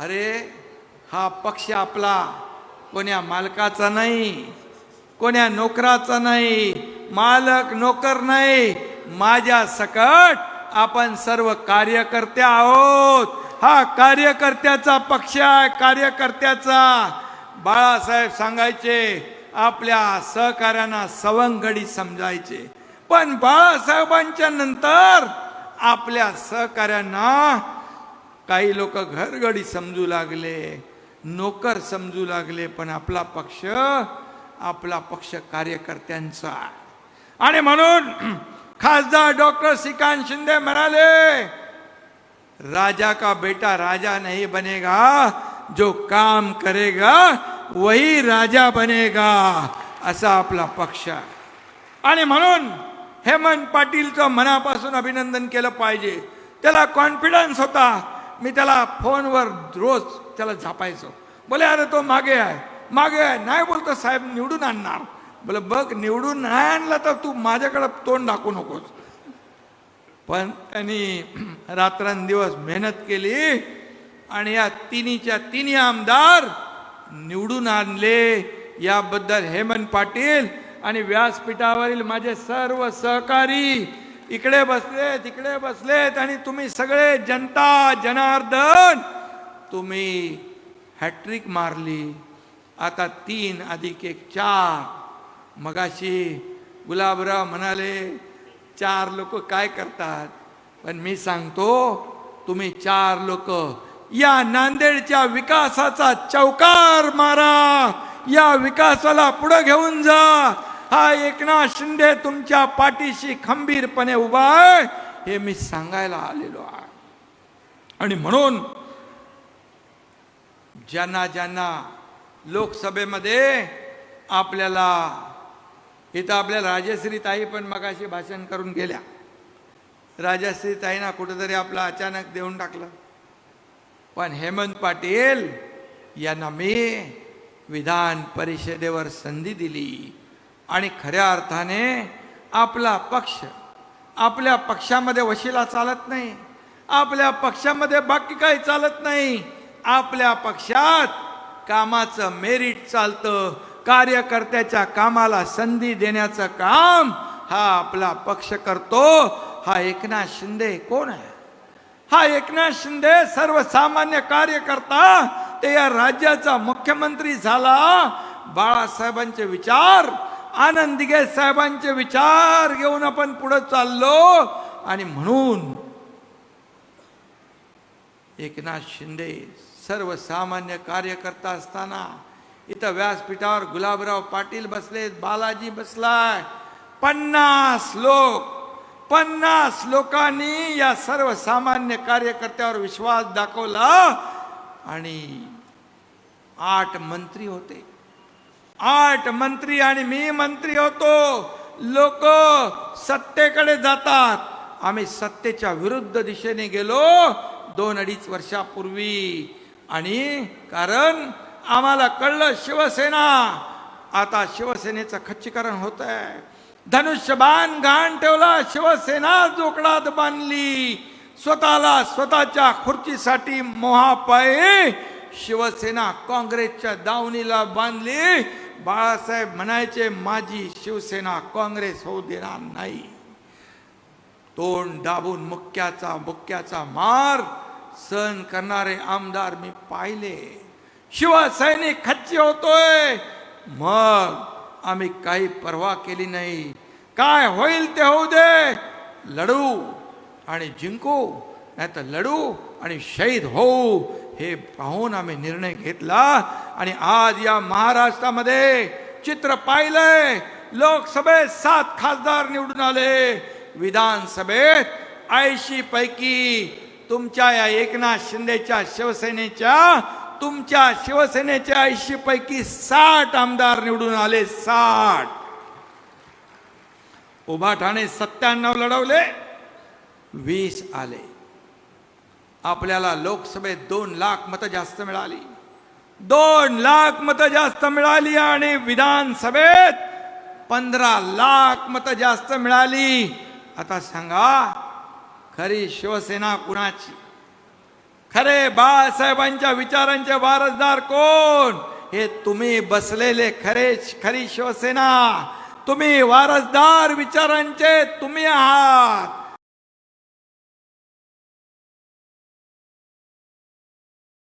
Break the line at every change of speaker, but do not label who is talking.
अरे हा पक्ष आपला. कोण्या मालकाचा नाही कोण्या नोकराचा नाही मालक नोकर नाही. माझ्या सकट आपण सर्व कार्यकर्ते आहोत. हा कार्यकर्त्याचा पक्ष आहे कार्यकर्त्याचा. बाळासाहेब सांगायचे आपल्या सहकार्यांना सवंगडी समजायचे. पण बाळासाहेबांच्या नंतर आपल्या सहकार्यांना काही लोक घरगडी समजू लागले नोकर समजू लागले पण आपला पक्ष आपला पक्ष कार्यकर्त्यांचा आणि म्हणून खासदार डॉक्टर श्रीकांत शिंदे म्हणाले राजा का बेटा राजा नहीं बनेगा जो काम करेगा वही राजा बनेगा असा आपला पक्ष आणि म्हणून हेमंत पाटीलचं मनापासून अभिनंदन केलं पाहिजे. त्याला कॉन्फिडन्स होता. मी त्याला फोनवर रोज त्याला झापायचो. बोले अरे तो मागे आहे. मागे आहे. नाही बोलतो साहेब निवडून आणणार. बोले बघ निवडून नाही आणला तर तू माझ्याकडं तोंड दाखवू नकोस. पण त्यांनी रात्रंदिवस मेहनत केली आणि या तिन्हीच्या तिन्ही आमदार निवडून आणले. याबद्दल हेमंत पाटील आणि व्यासपीठावरील माझे सर्व सहकारी इकडे बसले तिकडे बसलेत आणि तुम्ही सगळे जनता जनार्दन तुम्ही हॅट्रिक मारली. आता तीन अधिक एक चार. मगाशी गुलाबराव म्हणाले चार लोक काय करतात? पण मी सांगतो तुम्ही चार लोक. या नांदेडच्या विकासाचा चौकार मारा. या विकासाला पुढे घेऊन जा. हा एकनाथ शिंदे तुमच्या पाठीशी खंबीरपणे उभा आहे हे मी सांगायला आलेलो आहे. आणि म्हणून ज्यांना ज्यांना लोकसभेमध्ये आपल्याला इथं आपल्या राजश्री ताई पण मगाशी भाषण करून गेल्या. राजश्री ताईना कुठंतरी आपलं अचानक देऊन टाकलं. पण हेमंत पाटील यांना मी विधान परिषदेवर संधी दिली. आणि खऱ्या अर्थाने आपला पक्ष आपल्या पक्षामध्ये वशिला चालत नाही आपल्या पक्षामध्ये बाकी काही चालत नाही आपल्या पक्षात कामाचं मेरिट चालतं कार्यकर्त्याच्या कामाला संधी देण्याचं काम हा आपला पक्ष करतो. हा एकनाथ शिंदे कोण आहे? हा एकनाथ शिंदे सर्वसामान्य कार्यकर्ता ते या राज्याचा मुख्यमंत्री झाला. बाळासाहेबांचे विचार आनंद दिगे साहेबांचे विचार घेऊन आपण पुढे चाललो. आणि म्हणून एकनाथ शिंदे सर्वसामान्य कार्यकर्ता असताना इथं व्यासपीठावर गुलाबराव पाटील बसलेत बालाजी बसलाय. पन्नास लोक पन्नास लोकांनी या सर्वसामान्य कार्यकर्त्यावर विश्वास दाखवला. आणि आठ मंत्री होते. आठ मंत्री आणि मी मंत्री होतो. लोक सत्तेकडे जातात. आम्ही सत्तेच्या विरुद्ध दिशेने गेलो दोन अडीच वर्षापूर्वी. आणि कारण आम्हाला कळलं शिवसेना. आता शिवसेनेचं खच्चीकरण होत आहे धनुष्यबाण घाण ठेवला शिवसेना जोकडात बांधली. स्वतःला स्वतःच्या खुर्चीसाठी मोहापायी शिवसेना काँग्रेसच्या दावणीला बांधली. बाळासाहेब म्हणायचे माझी शिवसेना काँग्रेस होऊ देणार नाही. तोंड दाबून मुक्याचा मुक्याचा मार सहन करणारे आमदार मी पाहिले. शिवसैनिक खच्ची होतोय. मग आम्ही काही पर्वा केली नाही. काय होईल ते होऊ दे. लढू आणि जिंकू नाही तर लढू आणि शहीद होऊ हे पाहून आम्ही निर्णय घेतला. आणि आज या महाराष्ट्रामध्ये चित्र पाहिलंय. लोकसभेत सात खासदार निवडून आले. विधानसभेत ऐंशी पैकी तुमच्या या एकनाथ शिंदेच्या शिवसेनेच्या तुमच्या शिवसेनेच्या ऐंशी पैकी साठ आमदार निवडून आले. साठ. उभाठाणे सत्त्याण्णव लढवले. वीस आले. आपल्याला लोकसभेत दोन लाख मतं जास्त मिळाली. दोन लाख मतं जास्त मिळाली आणि विधानसभेत पंधरा लाख मतं जास्त मिळाली. आता सांगा खरी शिवसेना कुणाची? खरे बाळासाहेबांच्या विचारांचे वारसदार कोण? हे तुम्ही बसलेले खरे खरी शिवसेना. तुम्ही वारसदार विचारांचे तुम्ही आहात.